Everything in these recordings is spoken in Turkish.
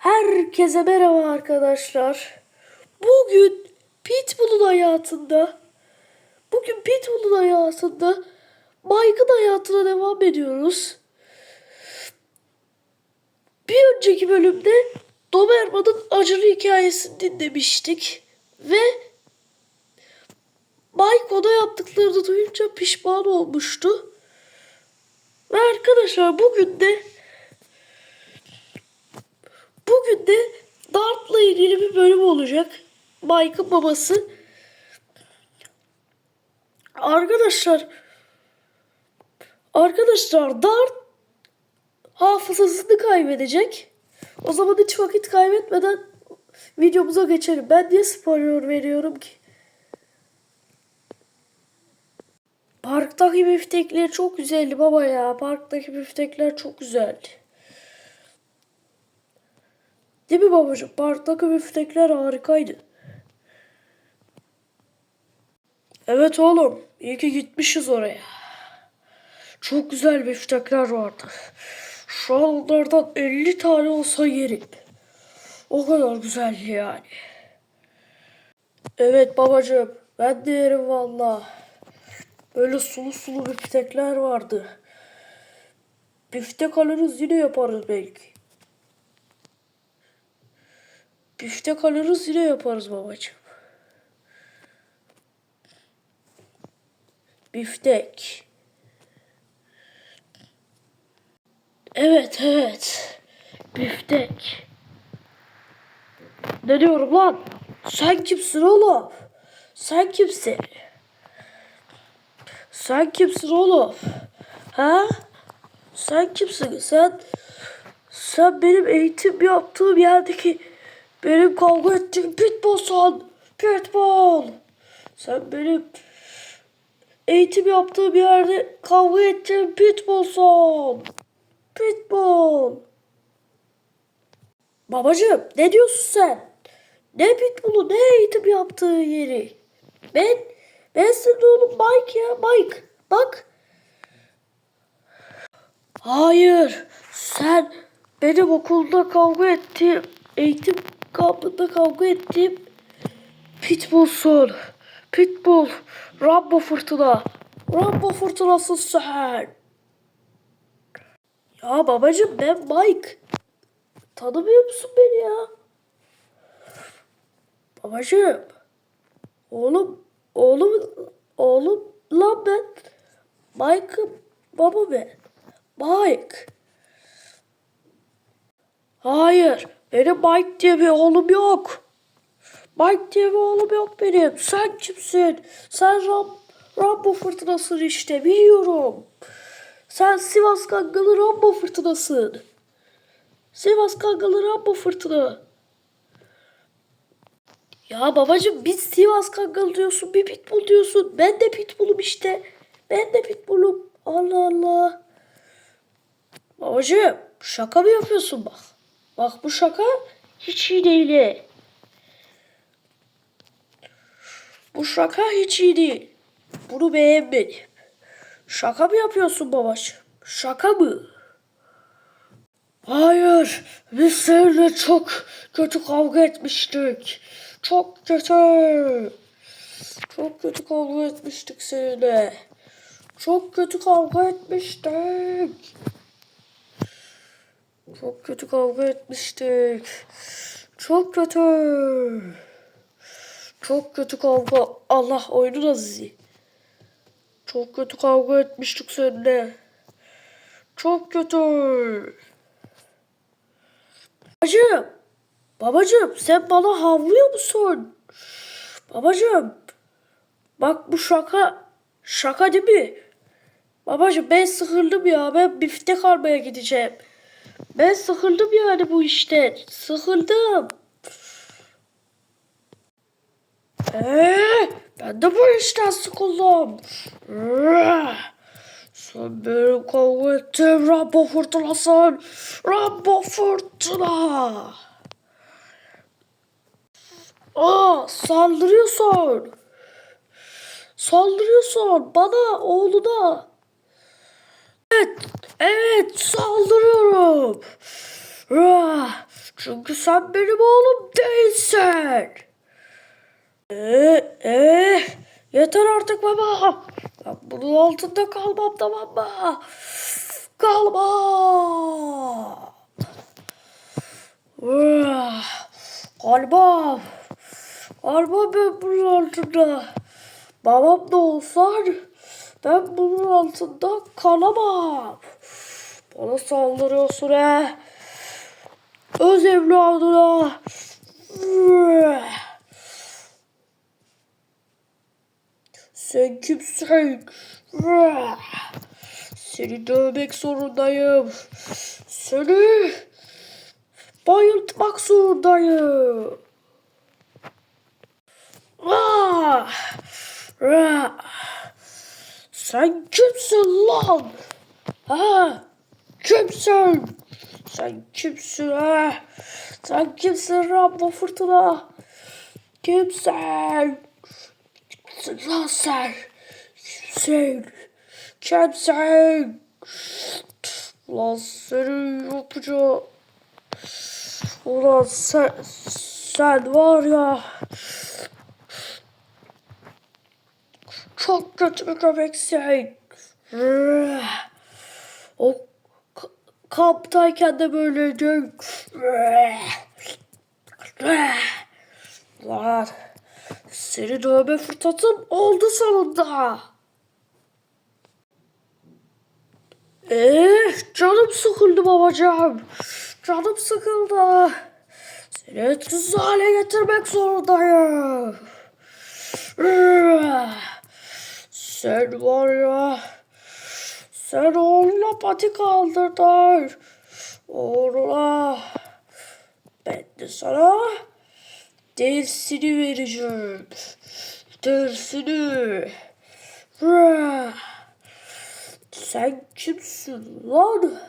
Herkese merhaba arkadaşlar. Bugün Pitbull'un hayatında Bugün Pitbull'un hayatında Mike'ın hayatına devam ediyoruz. Bir önceki bölümde Doberman'ın acılı hikayesini dinlemiştik. Ve Mike ona yaptıklarını duyunca pişman olmuştu. Ve arkadaşlar bugün de Bugün de Dart'la ilgili bir bölüm olacak. Mike'ın babası. Arkadaşlar Arkadaşlar Dart hafızasını kaybedecek. O zaman hiç vakit kaybetmeden videomuza geçelim. Ben niye spoiler veriyorum ki? Parktaki biftekler çok güzeldi baba ya. Parktaki biftekler çok güzeldi. Değil mi babacığım? Parktaki biftekler harikaydı. Evet oğlum. İyi ki gitmişiz oraya. Çok güzel biftekler vardı. Şu an onlardan 50 tane olsa yerim. O kadar güzeldi yani. Evet babacığım. Ben de yerim valla. Böyle sulu sulu biftekler vardı. Biftek alırız yine yaparız belki. Biftek alırız yine yaparız babacığım. Biftek. Evet evet. Biftek. Ne diyorum lan? Sen kimsin oğlum? Sen kimsin? Sen kimsin oğlum? Ha? Sen kimsin? Sen sen benim eğitim yaptığım yerdeki benim kavga ettiğim pitbullsan. Pitbull. Sen benim eğitim yaptığım yerde kavga ettiğim pitbullsan. Pitbull. Babacığım ne diyorsun sen? Ne pitbull'u ne eğitim yaptığı yeri? Ben ben senin oğlum Mike ya Mike. Bak. Hayır. Sen benim okulda kavga ettiğim eğitim kampında kavga ettiğim Pitbull'sun. Pitbull. Rambo fırtına. Rambo fırtınası sen. Ya babacığım ben Mike. Tanımıyor musun beni ya? Babacığım. Oğlum. Oğlum. Oğlum lan ben. Mike'ım. Baba ben. Mike. Hayır. Benim Mike diye bir oğlum yok. Mike diye bir oğlum yok benim. Sen kimsin? Sen Ram, Rambo fırtınasın işte biliyorum. Sen Sivas Kangalı Rambo fırtınasın. Sivas Kangalı Rambo fırtına. Ya babacım biz Sivas Kangalı diyorsun bir pitbull diyorsun. Ben de pitbullum işte. Ben de pitbullum. Allah Allah. Babacım şaka mı yapıyorsun bak. Bak bu şaka hiç iyi değil. Bu şaka hiç iyi değil. Bunu beğenmedim. Şaka mı yapıyorsun babacığım? Şaka mı? Hayır. Biz seninle çok kötü kavga etmiştik. Çok kötü. Çok kötü kavga etmiştik seninle. Çok kötü kavga etmiştik. Çok kötü kavga etmiştik. Çok kötü. Çok kötü kavga. Allah oyunu zizi. Çok kötü kavga etmiştik seninle. Çok kötü. Babacığım. Babacığım sen bana havlıyor musun? Babacığım. Bak bu şaka. Şaka değil mi? Babacığım ben sıkıldım ya. Ben biftek almaya gideceğim. Ben sıkıldım yani bu işten. Sıkıldım. Eee, ben de bu işten sıkıldım. Sen benim kavga ettiğim Rambo fırtınasın. Rambo fırtına. Aa, saldırıyorsun. Saldırıyorsun bana, oğluna. Evet, evet saldırıyorum. Çünkü sen benim oğlum değilsin. Ee, ee, yeter artık baba. Ben bunun altında kalmam tamam mı? Kalmam. Kalmam. Kalmam ben bunun altında. Babam da olsaydı ben bunun altında kalamam. Bana saldırıyorsun he. Öz evladına. Sen kimsin? Seni dövmek zorundayım. Seni bayıltmak zorundayım. Sen kimsin lan? Ha? Kimsin? Sen kimsin ha? Sen kimsin Rambo Fırtına? Kimsin? Kimsin lan sen? Kimsin? Kimsin? Lan seni yapacağım. Ulan sen, sen var ya. Çok kötü bir köpeksin. O kamptayken de böyleydi. Lan seni dövme fırsatım oldu sonunda. Eh canım sıkıldı babacığım. Canım sıkıldı. Seni etkisiz hale getirmek zorundayım. Sen var ya. Sen oğluna pati kaldırdın. Oğluna. Ben de sana dersini vereceğim. Dersini. Sen kimsin lan?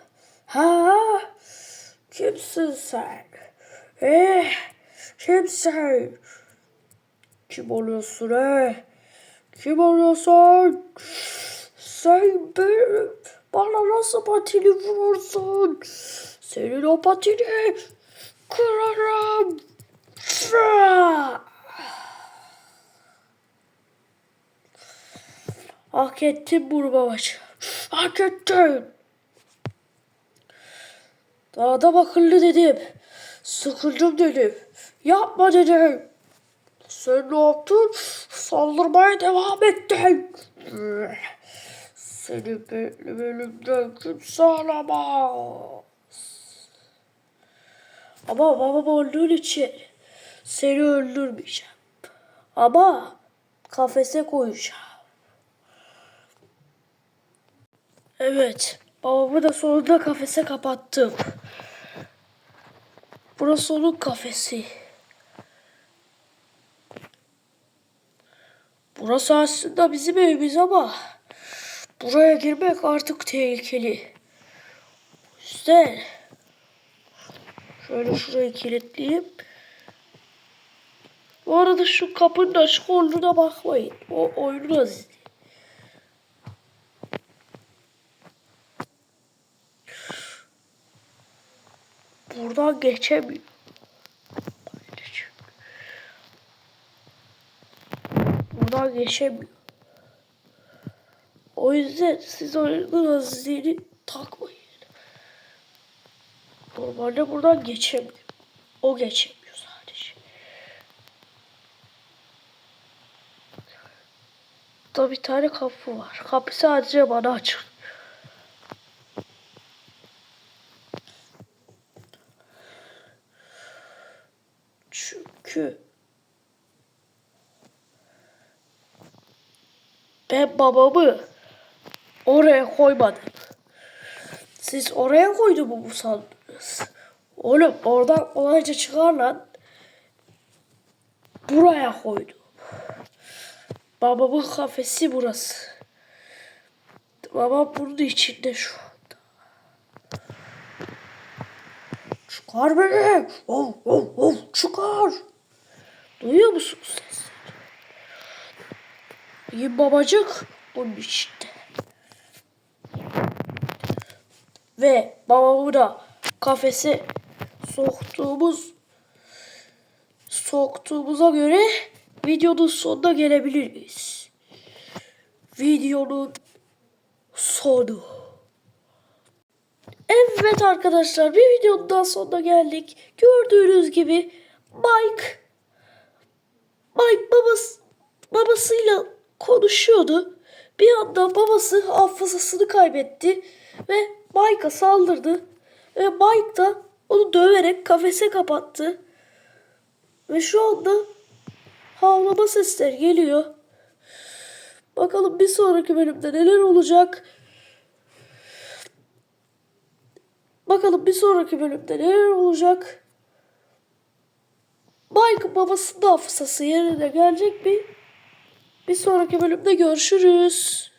Ha? Kimsin sen? Eh, kimsin? Kim oluyorsun he? Kim oluyorsun? Sen benim bana nasıl patini vurursun? Senin o patini kırarım. Hak ettin bunu babacığım. Hak ettin. Daha da akıllı dedim. Sıkıldım dedim. Yapma dedim. Sen ne yaptın? Saldırmaya devam ettin. Seni benim elimden kimse alamaz. Ama babam öldüğün için seni öldürmeyeceğim. Ama kafese koyacağım. Evet, babamı da sonunda kafese kapattım. Burası onun kafesi. Burası aslında bizim evimiz ama buraya girmek artık tehlikeli. Yüzden şöyle şurayı kilitleyeyim. Bu arada şu kapının açık olduğuna bakmayın. O oyunu. Buradan geçemiyor. Buradan geçemiyor. O yüzden siz oyunun azizliğini takmayın. Normalde buradan geçemiyor. O geçemiyor sadece. Da bir tane kapı var. Kapı sadece bana açık. Çünkü ben babamı oraya koymadım. Siz oraya koydu mu bu sandınız? Oğlum oradan kolayca çıkar lan. Buraya koydu. Babamın kafesi burası. Babam bunun içinde şu anda. Çıkar beni. Of of of çıkar. Duyuyor musunuz sesleri? İyi babacık bunun içinde. Ve babamı da kafese soktuğumuz soktuğumuza göre videonun sonuna gelebiliriz. Videonun sonu. Evet arkadaşlar bir videonun daha sonuna geldik. Gördüğünüz gibi Mike Mike babası, babasıyla konuşuyordu. Bir anda babası hafızasını kaybetti ve Mike'a saldırdı. Ve Mike da onu döverek kafese kapattı. Ve şu anda havlama sesleri geliyor. Bakalım bir sonraki bölümde neler olacak. Bakalım bir sonraki bölümde neler olacak. Mike'ın babasının hafızası yerine gelecek mi? Bir sonraki bölümde görüşürüz.